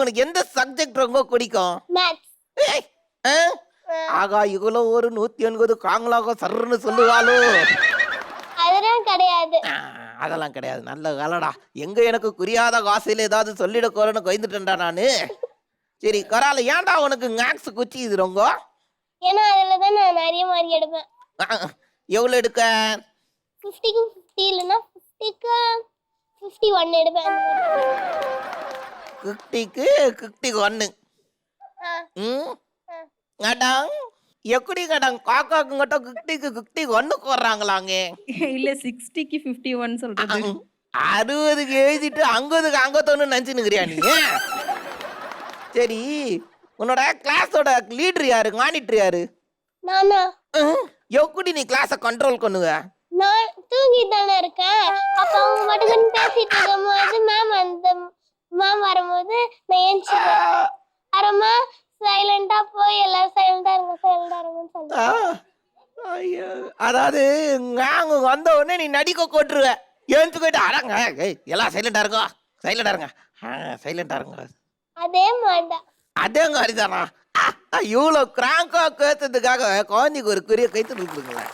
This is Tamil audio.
உனக்கு எந்த சப்ஜெக்ட் ரொம்ப பிடிக்கும்? மேத்ஸ் ஏய், ஆ? ஆகா இவ்வளோ ஒரு நூத்தி எண்பது காங்களாக சர்ன்னு சொல்லுவாளோ? அதெல்லாம் கிடையாது. ஆ, அதெல்லாம் கிடையாது. நல்ல வேலைடா. எங்க எனக்கு புரியாத காசில ஏதாவது சொல்லிட கோரன்னு கொய்ந்துட்டேன்டா நானு. சரி கரால ஏன்டா உனக்கு மேக்ஸ் குச்சி இது ரொம்ப? ஏன்னா அதுல தான் நான் நிறைய மார்க் எடுப்பேன். எவ்வளோ எடுக்க? ஃபிஃப்டிக்கு ஃபிஃப்டி இல்லைன்னா ஃபிஃப்டிக்கு ஃபிஃப்டி ஒன் எடுப்பேன். அந்த மாதிரி. கிட்டிக்கு கிட்டிக்கு ஒன்று ம்? ஆ. அடாங். எப்படி கடாங் காக்காக்கு கட்டம் கிட்டிக்கு கிட்டிக்கு ஒன்று போடுறாங்களாங்க. இல்ல சிக்ஸ்டிக்கு ஃபிஃப்டி ஒன் சொல்றது அறுபதுக்கு எழுதிட்டு அங்கதுக்கு அங்கத்தொன்னு நினச்சினுக்கிறியா நீ? சரி உன்னோட கிளாஸோட லீடர் யாரு? மானிட்டர் யாரு? எப்படி நீ கிளாஸை கண்ட்ரோல் பண்ணுவ? நான் தூங்கிட்டு சைலண்டா போய் எல்லாரும் சைலண்டா இருங்க சைலண்டா இருங்கன்னு ஐயோ அதாவது நாங்க வந்த உடனே நீ நடிக்க கொட்டுருவ. எழுந்து போயிட்டு அடங்க ஏய் எல்லாம் சைலண்டா இருங்க. சைலண்டா இருங்க சைலண்டா இருங்க. அதே மாதிரிதான்? அதே மாதிரி தானா இவ்வளோ கிராங்கா கேட்டதுக்காக குழந்தைக்கு ஒரு குறிய கைத்து கொடுக்குறீங்களா